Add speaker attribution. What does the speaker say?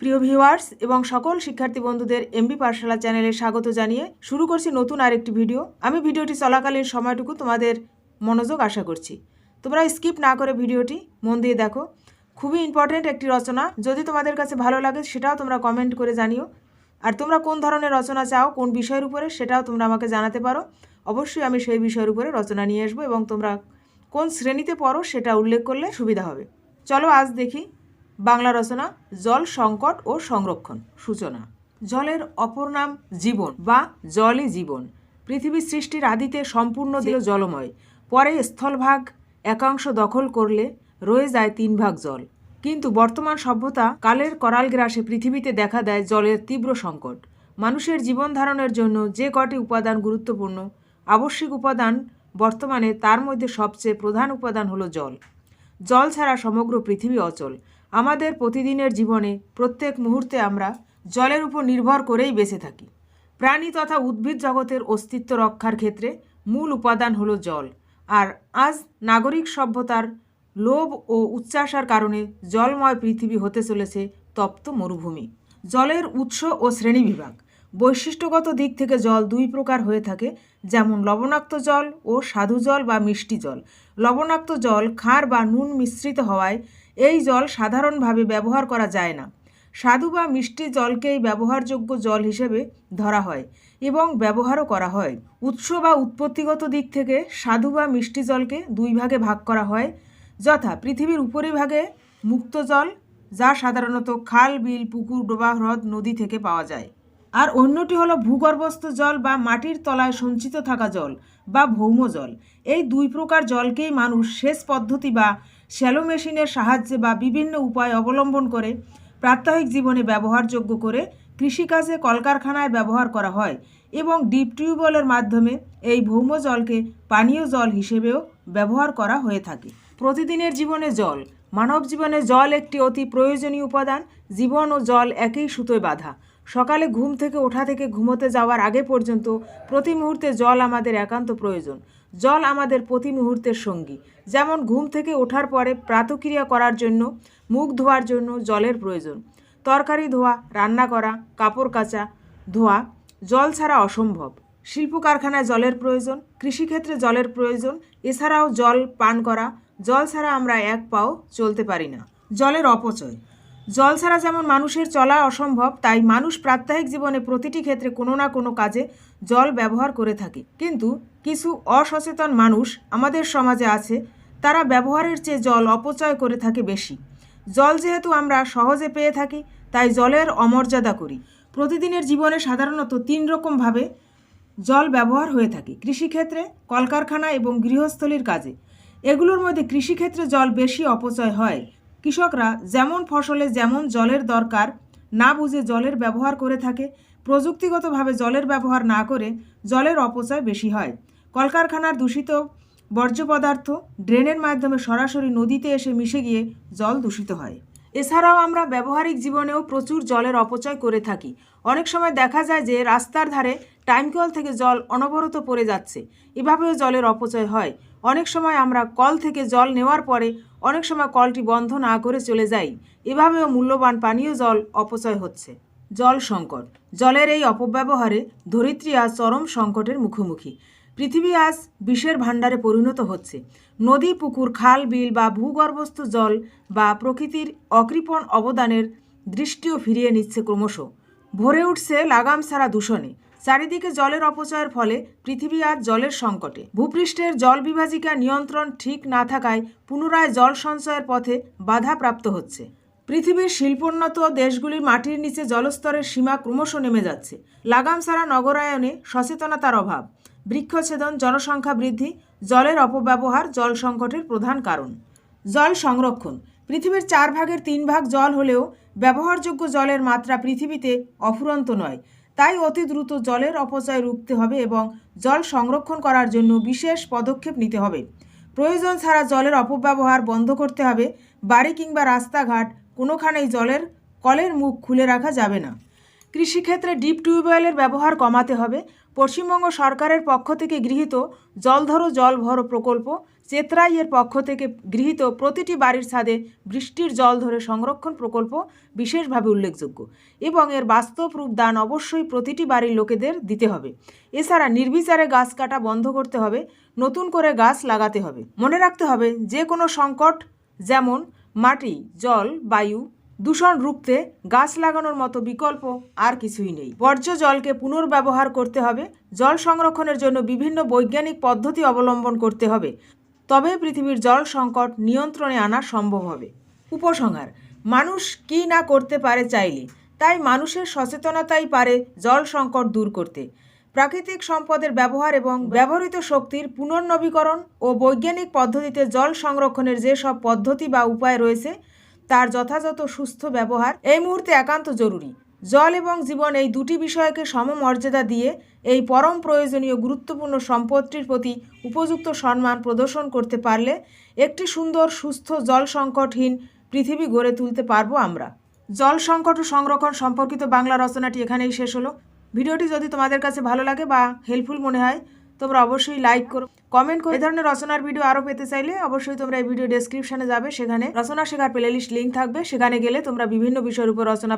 Speaker 1: প্রিয় ভিউয়ার্স এবং সকল শিক্ষার্থী বন্ধুদের এমবি পাঠশালা চ্যানেলে স্বাগত জানিয়ে শুরু করছি নতুন আরেকটি ভিডিও। আমি ভিডিওটি চলাকালীন সময়টুকু তোমাদের মনোযোগ আশা করছি। তোমরা স্কিপ না করে ভিডিওটি মন দিয়ে দেখো। খুবই ইম্পর্ট্যান্ট একটি রচনা। যদি তোমাদের কাছে ভালো লাগে সেটাও তোমরা কমেন্ট করে জানিও। আর তোমরা কোন ধরনের রচনা চাও, কোন বিষয়ের উপরে সেটাও তোমরা আমাকে জানাতে পারো। অবশ্যই আমি সেই বিষয়ের উপরে রচনা নিয়ে আসব এবং তোমরা কোন শ্রেণীতে পড়ো সেটা উল্লেখ করলে সুবিধা হবে। চলো আজ দেখি বাংলা রচনা জল সংকট ও সংরক্ষণ সূচনা। জলের অপর নাম জীবন বা জলই জীবন। পৃথিবীর সৃষ্টির আদিতে সম্পূর্ণ ছিল জলময়। পরে স্থলভাগ একাংশ দখল করলে রয়ে যায় তিন ভাগ জল। কিন্তু বর্তমান সভ্যতা কালের করাল গ্রাসে পৃথিবীতে দেখা দেয় জলের তীব্র সংকট। মানুষের জীবন ধারণের জন্য যে কটি উপাদান গুরুত্বপূর্ণ আবশ্যিক উপাদান বর্তমানে তার মধ্যে সবচেয়ে প্রধান উপাদান হলো জল। জল ছাড়া সমগ্র পৃথিবী অচল। আমাদের প্রতিদিনের জীবনে প্রত্যেক মুহূর্তে আমরা জলের উপর নির্ভর করেই বেঁচে থাকি। প্রাণী তথা উদ্ভিদ জগতের অস্তিত্ব রক্ষার ক্ষেত্রে মূল উপাদান হলো জল। আর আজ নাগরিক সভ্যতার লোভ ও উচ্চাসার কারণে জলময় পৃথিবী হতে চলেছে তপ্ত মরুভূমি। জলের উৎস ও শ্রেণীবিভাগ বৈশিষ্ট্যগত দিক থেকে জল দুই প্রকার হয়ে থাকে, যেমন লবণাক্ত জল ও স্বাদু জল বা মিষ্টি জল। লবণাক্ত জল, ক্ষার বা নুন মিশ্রিত হওয়ায় এই জল সাধারণভাবে ব্যবহার করা যায় না। সাধু বা মিষ্টি জলকেই ব্যবহারযোগ্য জল হিসেবে ধরা হয় এবং ব্যবহারও করা হয়। উৎস বা উৎপত্তিগত দিক থেকে সাধু বা মিষ্টি জলকে দুই ভাগে ভাগ করা হয়, যথা পৃথিবীর উপরিভাগে মুক্ত জল, যা সাধারণত খাল, বিল, পুকুর, ডোবা, হ্রদ, নদী থেকে পাওয়া যায়। আর অন্যটি হলো ভূগর্ভস্থ জল বা মাটির তলায় সঞ্চিত থাকা জল বা ভৌম জল। এই দুই প্রকার জলকেই মানুষ সেচ পদ্ধতি বা শ্যালো মেশিনের সাহায্যে বা বিভিন্ন উপায় অবলম্বন করে প্রাত্যহিক জীবনে ব্যবহারযোগ্য করে কৃষিকাজে কলকারখানায় ব্যবহার করা হয় এবং ডিপ টিউবওয়েলের মাধ্যমে এই ভৌম জলকে পানীয় জল হিসেবেও ব্যবহার করা হয়ে থাকে। প্রতিদিনের জীবনে জল, মানব জীবনে জল একটি অতি প্রয়োজনীয় উপাদান। জীবন ও জল একই সুতোয় বাঁধা। সকালে ঘুম থেকে ওঠা থেকে ঘুমোতে যাওয়ার আগে পর্যন্ত প্রতি মুহূর্তে জল আমাদের একান্ত প্রয়োজন। জল আমাদের প্রতি মুহূর্তের সঙ্গী। যেমন ঘুম থেকে ওঠার পরে প্রাতক্রিয়া করার জন্য, মুখ ধোয়ার জন্য জলের প্রয়োজন। তরকারি ধোয়া, রান্না করা, কাপড় কাচা, ধোয়া, জল ছাড়া অসম্ভব। শিল্প কারখানায় জলের প্রয়োজন, কৃষিক্ষেত্রে জলের প্রয়োজন, এছাড়াও জল পান করা, জল ছাড়া আমরা এক পাও চলতে পারি না। জলের অপচয়। জল ছাড়া যেমন মানুষের চলা অসম্ভব, তাই মানুষ প্রাত্যহিক জীবনে প্রতিটি ক্ষেত্রে কোনো না কোনো কাজে জল ব্যবহার করে থাকে। কিন্তু কিছু অসচেতন মানুষ আমাদের সমাজে আছে, তারা ব্যবহারের চেয়ে জল অপচয় করে থাকে বেশি। জল যেহেতু আমরা সহজে পেয়ে থাকি, তাই জলের অমর্যাদা করি। প্রতিদিনের জীবনে সাধারণত তিন রকমভাবে জল ব্যবহার হয়ে থাকে। কৃষিক্ষেত্রে কলকারখানা এবং গৃহস্থলীর কাজে। এগুলোর মধ্যে কৃষিক্ষেত্রে জল বেশি অপচয় হয়। কৃষকরা যেমন ফসলে যেমন জলের দরকার না বুঝে জলের ব্যবহার করে থাকে, প্রযুক্তিগতভাবে জলের ব্যবহার না করে জলের অপচয় বেশি হয়। কলকারখানার দূষিত বর্জ্য পদার্থ ড্রেনের মাধ্যমে সরাসরি নদীতে এসে মিশে গিয়ে জল দূষিত হয়। এছাড়াও আমরা ব্যবহারিক জীবনেও প্রচুর জলের অপচয় করে থাকি। অনেক সময় দেখা যায় যে রাস্তার ধারে টাইম কল থেকে জল অনবরত পড়ে যাচ্ছে, এভাবেও জলের অপচয় হয়। অনেক সময় আমরা কল থেকে জল নেওয়ার পরে অনেক সময় কলটি বন্ধ না করে চলে যাই এভাবেও মূল্যবান পানীয় জল অপচয় হচ্ছে। জল সংকট। জলের এই অপব্যবহারে ধরিত্রী আজ চরম সংকটের মুখোমুখি। পৃথিবী আজ বিষের ভাণ্ডারে পরিণত হচ্ছে। নদী, পুকুর, খাল, বিল বা ভূগর্ভস্থ জল বা প্রকৃতির অকৃপণ অবদানের দৃষ্টিও ফিরিয়ে নিচ্ছে ক্রমশ। ভরে উঠছে লাগাম ছাড়া দূষণে। চারিদিকে জলের অপচয়ের ফলে পৃথিবী আজ জলের সংকটে। ভূপৃষ্ঠের জল বিভাজিকা নিয়ন্ত্রণ ঠিক না থাকায় পুনরায় জল সঞ্চয়ের পথে বাধা প্রাপ্ত হচ্ছে। পৃথিবীর শিল্পোন্নত দেশগুলির মাটির নিচে জলস্তরের সীমা ক্রমশ নেমে যাচ্ছে। লাগাম ছাড়া নগরায়নে সচেতনতার অভাব। বৃক্ষছেদন, জনসংখ্যা বৃদ্ধি, জলের অপব্যবহার জল সংকটের প্রধান কারণ। জল সংরক্ষণ। পৃথিবীর চার ভাগের তিন ভাগ জল হলেও ব্যবহারযোগ্য জলের মাত্রা পৃথিবীতে অফুরন্ত নয়। তাই অতি দ্রুত জলের অপচয় রুখতে হবে এবং জল সংরক্ষণ করার জন্য বিশেষ পদক্ষেপ নিতে হবে। প্রয়োজন ছাড়া জলের অপব্যবহার বন্ধ করতে হবে। বাড়ি কিংবা রাস্তাঘাট কোনোখানেই জলের কলের মুখ খুলে রাখা যাবে না। কৃষিক্ষেত্রে ডিপ টিউবওয়েলের ব্যবহার কমাতে হবে। পশ্চিমবঙ্গ সরকারের পক্ষ থেকে গৃহীত জল ধরো জল ভরো প্রকল্প চেতরাই এর পক্ষ থেকে গৃহীত প্রতিটি বাড়ির ছাদে বৃষ্টির জল ধরে সংরক্ষণ প্রকল্প বিশেষভাবে উল্লেখযোগ্য এবং এর বাস্তব রূপ দান অবশ্যই প্রতিটি বাড়ির লোকেদের দিতে হবে। এছাড়া নির্বিচারে গাছ কাটা বন্ধ করতে হবে, নতুন করে গাছ লাগাতে হবে। মনে রাখতে হবে যে কোনো সংকট যেমন মাটি, জল, বায়ু দূষণ রুখতে গাছ লাগানোর মতো বিকল্প আর কিছুই নেই। বর্জ্য জলকে পুনর্ব্যবহার করতে হবে, জল সংরক্ষণের জন্য বিভিন্ন বৈজ্ঞানিক পদ্ধতি অবলম্বন করতে হবে, তবে পৃথিবীর জল সংকট নিয়ন্ত্রণে আনা সম্ভব হবে। উপসংহার, মানুষ কী না করতে পারে চাইলে, তাই মানুষের সচেতনতাই পারে জল সংকট দূর করতে। প্রাকৃতিক সম্পদের ব্যবহার এবং ব্যবহৃত শক্তির পুনর্নবীকরণ ও বৈজ্ঞানিক পদ্ধতিতে জল সংরক্ষণের যে সব পদ্ধতি বা উপায় রয়েছে তার যথাযথ সুস্থ ব্যবহার এই মুহূর্তে একান্ত জরুরি। জল এবং জীবন এই দুটি বিষয়কে সমমর্যাদা দিয়ে এই পরম প্রয়োজনীয় গুরুত্বপূর্ণ সম্পদটির প্রতি উপযুক্ত সম্মান প্রদর্শন করতে পারলে একটি সুন্দর, সুস্থ জল সংকটহীন পৃথিবী গড়ে তুলতে পারব আমরা। জল সংকট ও সংরক্ষণ সম্পর্কিত বাংলা রচনাটি এখানেই শেষ হলো। ভিডিওটি যদি তোমাদের কাছে ভালো লাগে বা হেল্পফুল মনে হয় তোমরা অবশ্যই লাইক করো কমেন্ট করো। এই ধরনের রচনার ভিডিও আরও পেতে চাইলে অবশ্যই তোমরা এই ভিডিও ডেসক্রিপশনে যাবে। সেখানে রচনা শেখার প্লেলিস্ট লিঙ্ক থাকবে। সেখানে গেলে তোমরা বিভিন্ন বিষয়ের উপর রচনা